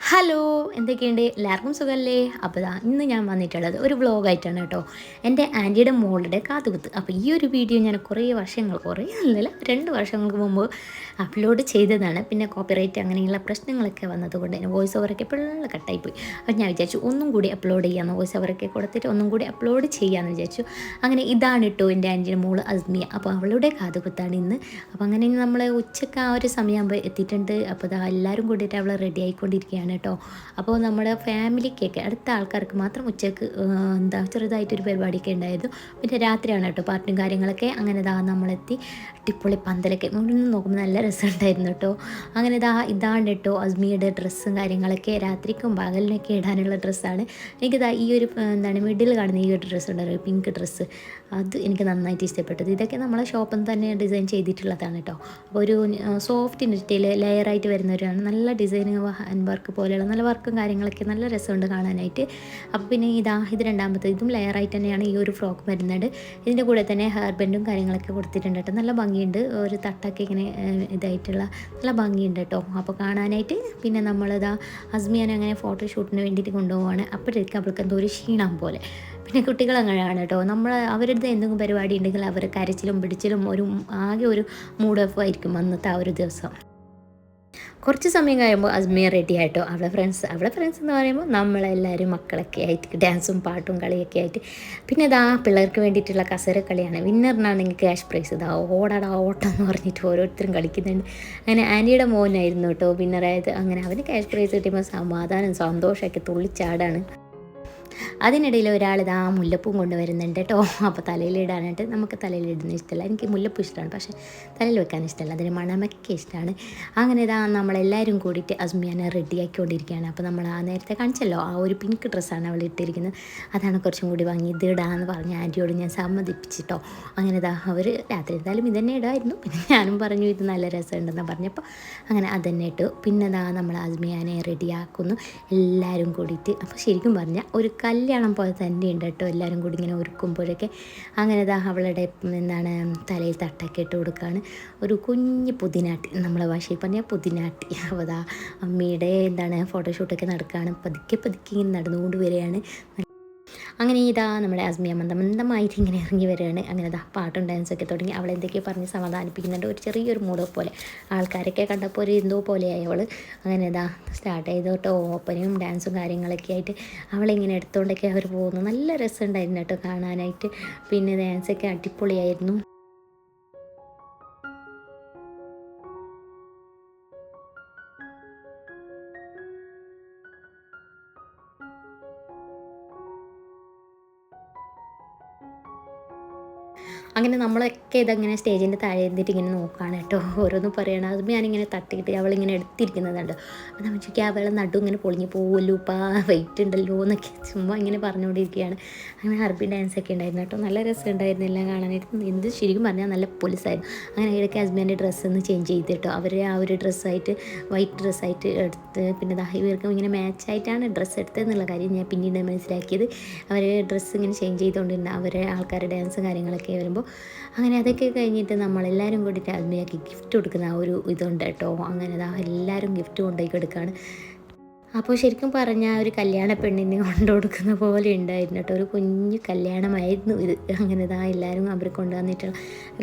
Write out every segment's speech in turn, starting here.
Hello എന്തൊക്കെയുണ്ട്? എല്ലാവർക്കും സുഖമല്ലേ അപ്പോൾ ഇതാ ഇന്ന് ഞാൻ വന്നിട്ടുള്ളത് ഒരു വ്ളോഗായിട്ടാണ് കേട്ടോ. എന്റെ ആന്റിയുടെ മോളുടെ കാതുകുത്ത്. അപ്പോൾ ഈ ഒരു വീഡിയോ ഞാൻ കുറേ വർഷങ്ങൾ കുറേ അല്ലല്ല രണ്ട് വർഷങ്ങൾക്ക് മുമ്പ് അപ്ലോഡ് ചെയ്തതാണ്. പിന്നെ കോപ്പിറൈറ്റ് അങ്ങനെയുള്ള പ്രശ്നങ്ങളൊക്കെ വന്നതുകൊണ്ട് എന്റെ വോയിസ് ഓവറൊക്കെ പിള്ള കട്ടായിപ്പോയി. അപ്പോൾ ഞാൻ വിചാരിച്ചു ഒന്നും കൂടി അപ്ലോഡ് ചെയ്യാമെന്ന് വോയിസ് ഓവറൊക്കെ കൊടുത്തിട്ട് ഒന്നും കൂടി അപ്ലോഡ് ചെയ്യാമെന്ന് വിചാരിച്ചു. അങ്ങനെ ഇതാണ് കേട്ടോ എന്റെ ആന്റിയുടെ മോൾ അസ്മിയ. അപ്പോൾ അവളുടെ കാതുകുത്താണ് ഇന്ന്. അപ്പോൾ അങ്ങനെ നമ്മൾ ഉച്ചയ്ക്ക് ആ ഒരു സമയമാകുമ്പോൾ എത്തിയിട്ടുണ്ട്. അപ്പോൾ ദാ എല്ലാവരും കൂടിയിട്ട് അവൾ റെഡി ആയിക്കൊണ്ടിരിക്കുകയാണ്. കേട്ടോ. അപ്പോൾ നമ്മുടെ ഫാമിലിക്കൊക്കെ അടുത്ത ആൾക്കാർക്ക് മാത്രം ഉച്ചയ്ക്ക് എന്താ ചെറുതായിട്ടൊരു പരിപാടിയൊക്കെ ഉണ്ടായിരുന്നു. പിന്നെ രാത്രിയാണ് കേട്ടോ പാർട്ടിയും കാര്യങ്ങളൊക്കെ. അങ്ങനെ ഇതാ നമ്മളെത്തി. ടിപ്പൊളി പന്തലൊക്കെ. മുന്നിൽ നോക്കുമ്പോൾ നല്ല രസമുണ്ടായിരുന്നു കേട്ടോ. അങ്ങനെ ഇതാ ഇതാണ് കേട്ടോ അസ്മിയുടെ ഡ്രസ്സും കാര്യങ്ങളൊക്കെ. രാത്രിക്കും പകലിനൊക്കെ ഇടാനുള്ള ഡ്രസ്സാണ്. എനിക്കിതാ ഈ ഒരു എന്താണ് മിഡിൽ കാണുന്ന ഈ ഒരു ഡ്രസ്സ് ഉണ്ടായിരുന്നു പിങ്ക് ഡ്രസ്സ്. അത് എനിക്ക് നന്നായിട്ട് ഇഷ്ടപ്പെട്ടത്. ഇതൊക്കെ നമ്മളെ ഷോപ്പിൽ നിന്ന് തന്നെ ഡിസൈൻ ചെയ്തിട്ടുള്ളതാണ് കേട്ടോ. അപ്പോൾ ഒരു സോഫ്റ്റ് നെറ്റിൽ ലെയറായിട്ട് വരുന്നവരാണ്. നല്ല ഡിസൈനിങ് ഹാൻഡ് വർക്ക് പോലെയുള്ള നല്ല വർക്കും കാര്യങ്ങളൊക്കെ നല്ല രസമുണ്ട് കാണാനായിട്ട്. അപ്പോൾ പിന്നെ ഇതാ ഇത് രണ്ടാമത്തെ ഇതും ലെയറായിട്ട് തന്നെയാണ് ഈ ഒരു ഫ്രോക്ക് വരുന്നത്. ഇതിന്റെ കൂടെ തന്നെ ഹെയർ ബെൻഡും കാര്യങ്ങളൊക്കെ കൊടുത്തിട്ടുണ്ട് കേട്ടോ. നല്ല ഭംഗിയുണ്ട്. ഒരു തട്ടൊക്കെ ഇങ്ങനെ ഇതായിട്ടുള്ള നല്ല ഭംഗിയുണ്ട് കേട്ടോ. അപ്പോൾ കാണാനായിട്ട് പിന്നെ നമ്മളിതാ അസ്മിയാനെ അങ്ങനെ ഫോട്ടോഷൂട്ടിന് വേണ്ടിയിട്ട് കൊണ്ടുപോവാണ്. അപ്പോഴേക്കും അവൾക്ക് എന്തോ ഒരു ക്ഷീണം പോലെ. പിന്നെ കുട്ടികൾ അങ്ങനെയാണ് കേട്ടോ. നമ്മൾ അവരുടെ എന്തെങ്കിലും പരിപാടി ഉണ്ടെങ്കിൽ അവർ കരച്ചിലും പിടിച്ചിലും ഒരു ആകെ ഒരു മൂഡ് ഓഫ് ആയിരിക്കും അന്നത്തെ ആ ഒരു ദിവസം. കുറച്ച് സമയം കഴിയുമ്പോൾ അസ്മിയ റെഡി ആയിട്ടോ? അവളെ ഫ്രണ്ട്സ് അവളെ ഫ്രണ്ട്സ് എന്ന് പറയുമ്പോൾ നമ്മളെല്ലാവരും മക്കളൊക്കെ ആയിട്ട് ഡാൻസും പാട്ടും കളിയൊക്കെ ആയിട്ട്. പിന്നെ ഇതാ പിള്ളേർക്ക് വേണ്ടിയിട്ടുള്ള കസര കളിയാണ്. വിന്നറിനാണെങ്കിൽ ക്യാഷ് പ്രൈസ് ഇതാ ഓടാടാ ഓട്ടം എന്ന് പറഞ്ഞിട്ട് ഓരോരുത്തരും കളിക്കുന്നുണ്ട്. അങ്ങനെ ആന്റിയുടെ മോനായിരുന്നു കേട്ടോ വിന്നറായത് അങ്ങനെ അവന് ക്യാഷ് പ്രൈസ് കിട്ടിയപ്പോൾ സമാധാനം സന്തോഷമൊക്കെ തുള്ളിച്ചാടാണ്. അതിനിടയിൽ ഒരാൾ ഇതാ മുല്ലപ്പൂ കൊണ്ടുവരുന്നുണ്ട് കേട്ടോ. അപ്പോൾ തലയിലിടാനായിട്ട് നമുക്ക് തലയിലിടുന്ന ഇഷ്ടമല്ല. എനിക്ക് മുല്ലപ്പൂ ഇഷ്ടമാണ്. പക്ഷേ തലയിൽ വെക്കാൻ ഇഷ്ടമല്ല. അതിന് മണമൊക്കെ ഇഷ്ടമാണ്. അങ്ങനെ ഇതാ നമ്മളെല്ലാവരും കൂടിയിട്ട് അസ്മിയാനെ റെഡിയാക്കിക്കൊണ്ടിരിക്കുകയാണ് അപ്പോൾ നമ്മൾ ആ നേരത്തെ കാണിച്ചല്ലോ ആ ഒരു പിങ്ക് ഡ്രസ്സാണ് അവൾ ഇട്ടിരിക്കുന്നത്. അതാണ് കുറച്ചും കൂടി വാങ്ങി ഇത് ഇടാന്ന് പറഞ്ഞ് ആന്റിയോട് ഞാൻ സമ്മതിപ്പിച്ചിട്ടോ. അങ്ങനെ ഇതാ അവർ രാത്രി എന്തായാലും ഇതന്നെ ഇടായിരുന്നു. പിന്നെ ഞാനും പറഞ്ഞു ഇത് നല്ല രസമുണ്ടെന്ന് പറഞ്ഞപ്പോൾ അങ്ങനെ അതന്നെ ഇട്ടു. പിന്നെ ഇതാ നമ്മൾ അസ്മിയാനെ റെഡിയാക്കുന്നു എല്ലാവരും കൂടിയിട്ട്. അപ്പോൾ ശരിക്കും പറഞ്ഞാൽ ഒരു കല്യാണം പോലെ തന്നെയുണ്ട് കേട്ടോ. എല്ലാവരും കൂടി ഇങ്ങനെ ഒരുക്കുമ്പോഴൊക്കെ അങ്ങനെ ഇതാ അവളുടെ എന്താണ് തലയിൽ തട്ടൊക്കെ ഇട്ട് കൊടുക്കുകയാണ് ഒരു കുഞ്ഞ് പുതിനാട്ടി നമ്മളെ ഭാഷയിൽ പറഞ്ഞാൽ പുതിനാട്ടി. അതാ അമ്മയുടെ എന്താണ് ഫോട്ടോഷൂട്ടൊക്കെ നടക്കുകയാണ് പതുക്കെ പതുക്കെ ഇങ്ങനെ നടന്നുകൊണ്ട് വരികയാണ്. അങ്ങനെ ഇതാ നമ്മുടെ അസ്മിയ മന്ദം മന്ദമായിട്ട് ഇങ്ങനെ ഇറങ്ങി വരികയാണ്. അങ്ങനെ ഇതാ പാട്ടും ഡാൻസൊക്കെ തുടങ്ങി. അവളെ എന്തൊക്കെയോ പറഞ്ഞ് സമാധാനിപ്പിക്കുന്നുണ്ട്. ഒരു ചെറിയൊരു മൂഡ് പോലെ. ആൾക്കാരൊക്കെ കണ്ടപ്പോൾ ഒരു എന്തോ പോലെയായി അവൾ അങ്ങനെ ഇതാ സ്റ്റാർട്ട് ചെയ്തു കേട്ടോ ഓപ്പനും ഡാൻസും കാര്യങ്ങളൊക്കെ ആയിട്ട് അവളിങ്ങനെ എടുത്തുകൊണ്ടൊക്കെ അവർ പോകുന്നു. നല്ല രസമുണ്ടായിരുന്നു കേട്ടോ കാണാനായിട്ട്. പിന്നെ ഡാൻസൊക്കെ അടിപൊളിയായിരുന്നു. അങ്ങനെ നമ്മളൊക്കെ ഇതങ്ങനെ സ്റ്റേജിന്റെ താഴെ ഇരുന്നിട്ട് ഇങ്ങനെ നോക്കുകയാണ് കേട്ടോ. ഓരോന്ന് പറയണം. അത് ഞാനിങ്ങനെ തട്ടിയിട്ട് അവളിങ്ങനെ എടുത്തിരിക്കുന്നതുണ്ട്. അപ്പോൾ നമ്മൾ ചോദിക്കുക അവളെ നടു ഇങ്ങനെ പൊളിഞ്ഞു പോവല്ലോ പാ വെയിറ്റ് ഉണ്ടല്ലോ എന്നൊക്കെ ചുമ്മാ ഇങ്ങനെ പറഞ്ഞുകൊണ്ടിരിക്കുകയാണ്. അങ്ങനെ ഹർബി ഡാൻസ് ഒക്കെ ഉണ്ടായിരുന്നു കേട്ടോ. നല്ല രസം ഉണ്ടായിരുന്നു എല്ലാം കാണാനായിട്ട്. എന്ത് ശരിക്കും പറഞ്ഞാൽ നല്ല പോലീസായിരുന്നു. അങ്ങനെ ഇടയ്ക്ക് ഹസ്ബൻഡ് ഡ്രസ്സ് ഒന്ന് ചേഞ്ച് ചെയ്ത് കേട്ടോ. അവർ ആ ഒരു ഡ്രസ്സായിട്ട് വൈറ്റ് ഡ്രസ്സായിട്ട് എടുത്ത് പിന്നെ ഇവർക്കും ഇങ്ങനെ മാച്ചായിട്ടാണ് ഡ്രസ്സ് എടുത്തതെന്നുള്ള കാര്യം ഞാൻ പിന്നീട് മനസ്സിലാക്കിയത്. അവർ ഡ്രസ്സ് ഇങ്ങനെ ചേഞ്ച് ചെയ്തുകൊണ്ടിരുന്ന അവരെ ആൾക്കാരുടെ ഡാൻസും കാര്യങ്ങളൊക്കെ വരുമ്പോൾ അങ്ങനെ അതൊക്കെ കഴിഞ്ഞിട്ട് നമ്മളെല്ലാവരും കൂടിയിട്ട് അൽമിയാക്കി ഗിഫ്റ്റ് കൊടുക്കുന്ന ആ ഒരു ഇതുണ്ട് കേട്ടോ. അങ്ങനെ അതാ എല്ലാവരും ഗിഫ്റ്റ് കൊണ്ടുപോയി കൊടുക്കുകയാണ് അപ്പോൾ ശരിക്കും പറഞ്ഞാൽ ഒരു കല്യാണ പെണ്ണിനെ കൊണ്ടു കൊടുക്കുന്ന പോലെ ഉണ്ടായിരുന്നു കേട്ടോ. ഒരു കുഞ്ഞു കല്യാണമായിരുന്നു ഇത്. അങ്ങനെ ഇതാ എല്ലാവരും അവർ കൊണ്ടുവന്നിട്ടുള്ള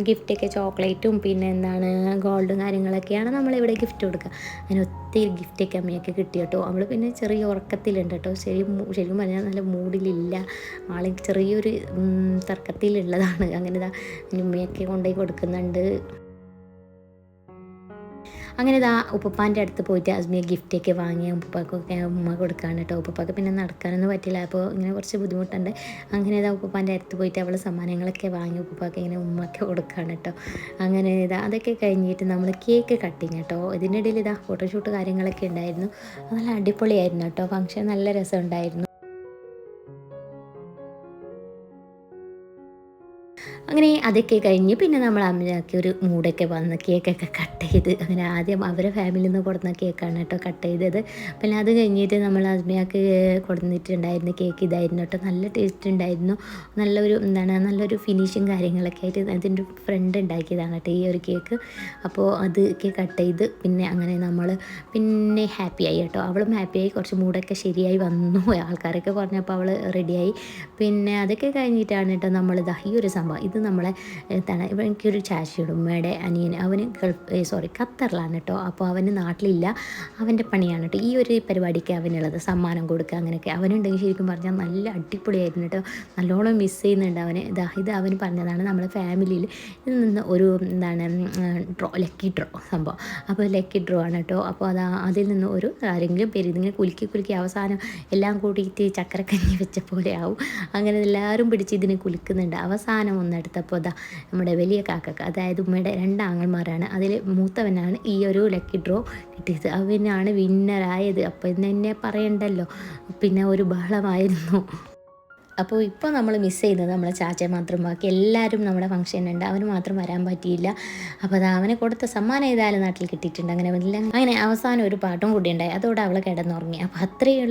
ഗിഫ്റ്റൊക്കെ ചോക്ലേറ്റും പിന്നെ എന്താണ് ഗോൾഡും കാര്യങ്ങളൊക്കെയാണ് നമ്മളിവിടെ ഗിഫ്റ്റ് കൊടുക്കുക. അങ്ങനെ ഒത്തിരി ഗിഫ്റ്റൊക്കെ അമ്മയൊക്കെ കിട്ടി കേട്ടോ. അവൾ പിന്നെ ചെറിയ ഉറക്കത്തിലുണ്ട് കേട്ടോ. ശരിക്കും ശരിക്കും പറഞ്ഞാൽ നല്ല മൂഡിലില്ല. ആളെ ചെറിയൊരു തർക്കത്തിലുള്ളതാണ്. അങ്ങനെ ഇതാ ഉമ്മയൊക്കെ കൊണ്ടുപോയി കൊടുക്കുന്നുണ്ട്. അങ്ങനെ ഇതാ ഉപ്പപ്പാന്റെ അടുത്ത് പോയിട്ട് അസ്മിയ ഗിഫ്റ്റൊക്കെ വാങ്ങി ഉപ്പാക്കൊക്കെ ഉമ്മ കൊടുക്കാണ് കേട്ടോ. ഉപ്പാക്ക് പിന്നെ നടക്കാനൊന്നും പറ്റില്ല. അപ്പോൾ ഇങ്ങനെ കുറച്ച് ബുദ്ധിമുട്ടുണ്ട്. അങ്ങനെ ഇതാ ഉപ്പപ്പാന്റെ അടുത്ത് പോയിട്ട് അവൾ സമ്മാനങ്ങളൊക്കെ വാങ്ങി ഉപ്പാക്ക് ഇങ്ങനെ ഉമ്മക്ക് കൊടുക്കാണ് കേട്ടോ. അങ്ങനെ ഇതാ അതൊക്കെ കഴിഞ്ഞിട്ട് നമ്മൾ കേക്ക് കട്ടിങ് കേട്ടോ. ഇതിന്റെ ഇടയിൽ ഇതാ ഫോട്ടോഷൂട്ട് കാര്യങ്ങളൊക്കെ ഉണ്ടായിരുന്നു. നല്ല അടിപൊളിയായിരുന്നു കേട്ടോ. ഫംഗ്ഷൻ നല്ല രസമുണ്ടായിരുന്നു. അങ്ങനെ അതൊക്കെ കഴിഞ്ഞ് പിന്നെ നമ്മൾ അമ്മയാക്കി ഒരു മൂടൊക്കെ വന്ന് കേക്കൊക്കെ കട്ട് ചെയ്ത് അങ്ങനെ ആദ്യം അവരെ ഫാമിലിയിൽ നിന്ന് കൊടുന്ന കേക്കാണ് കേട്ടോ കട്ട് ചെയ്തത്. പിന്നെ അത് കഴിഞ്ഞിട്ട് നമ്മൾ അമ്മയാക്ക് കൊടുത്തിട്ടുണ്ടായിരുന്ന കേക്ക് ഇതായിരുന്നു കേട്ടോ. നല്ല ടേസ്റ്റ് ഉണ്ടായിരുന്നു. നല്ലൊരു എന്താണ് നല്ലൊരു ഫിനിഷും കാര്യങ്ങളൊക്കെ ആയിട്ട് അതിന്റെ ഫ്രണ്ട് ഉണ്ടാക്കിയതാണ് കേട്ടോ ഈ ഒരു കേക്ക് അപ്പോൾ അത് കട്ട് ചെയ്ത് പിന്നെ അങ്ങനെ നമ്മൾ പിന്നെ ഹാപ്പി ഹാപ്പിയായി കേട്ടോ. അവളും ആയി. കുറച്ച് മൂടൊക്കെ ശരിയായി വന്നു. ആൾക്കാരൊക്കെ പറഞ്ഞപ്പോൾ അവൾ റെഡിയായി പിന്നെ അതൊക്കെ കഴിഞ്ഞിട്ടാണ് കേട്ടോ നമ്മൾ ഈ ഒരു സംഭവം. ഇത് നമ്മളെ എന്താണ് ഇപ്പം എനിക്കൊരു ചാച്ചിയുടെ ഉമ്മയുടെ അനിയൻ അവന് ഗൾഫ് സോറി ഖത്തറിലാണ് കേട്ടോ അപ്പോൾ അവന് നാട്ടിലില്ല. അവന്റെ പണിയാണ് കേട്ടോ ഈ ഒരു പരിപാടിക്ക് അവനുള്ളത്. സമ്മാനം കൊടുക്കുക അങ്ങനെയൊക്കെ. അവനുണ്ടെങ്കിൽ ശരിക്കും പറഞ്ഞാൽ നല്ല അടിപൊളിയായിരുന്നു കേട്ടോ നല്ലോണം മിസ് ചെയ്യുന്നുണ്ട് അവന്. ഇതാ ഇത് അവന് പറഞ്ഞതാണ് നമ്മുടെ ഫാമിലിയിൽ നിന്ന് ഒരു എന്താണ് ഡ്രോ ലക്കി ഡ്രോ സംഭവം. അപ്പോൾ ലക്കി ഡ്രോ ആണ് കേട്ടോ അപ്പോൾ അതാ അതിൽ നിന്ന് ഒരു ആരെങ്കിലും പേര് ഇതിങ്ങനെ കുലുക്കി കുലുക്കി അവസാനം എല്ലാം കൂടിയിട്ട് ചക്കരക്കഞ്ഞി വെച്ച പോലെ ആവും. അങ്ങനെ എല്ലാവരും പിടിച്ച് ഇതിനെ കുലുക്കുന്നുണ്ട്. അവസാനം ഒന്നെടുത്തപ്പോൾ അതാ നമ്മുടെ വലിയ കാക്കക്ക് അതായത് ഉമ്മയുടെ രണ്ടാങ്ങന്മാരാണ് അതിൽ മൂത്തവനാണ് ഈ ഒരു ലക്കി ഡ്രോ കിട്ടിയത്. അവനാണ് വിന്നറായത് അപ്പോൾ ഇന്ന് എന്നെ പറയണ്ടല്ലോ. പിന്നെ ഒരു ബഹളമായിരുന്നു. അപ്പോൾ ഇപ്പോൾ നമ്മൾ മിസ് ചെയ്യുന്നത് നമ്മളെ ചാച്ചയെ മാത്രം. ബാക്കി എല്ലാവരും നമ്മുടെ ഫംഗ്ഷൻ ഉണ്ട്. അവന് മാത്രം വരാൻ പറ്റിയില്ല. അപ്പോൾ അത് അവനെ കൊടുത്ത സമ്മാനം ഏതായാലും നാട്ടിൽ കിട്ടിയിട്ടുണ്ട്. അങ്ങനെ അങ്ങനെ അവസാനം ഒരു പാട്ടും കൂടി ഉണ്ടായി. അതോടെ അവൾ കിടന്നുറങ്ങി. അപ്പോൾ അത്രയേ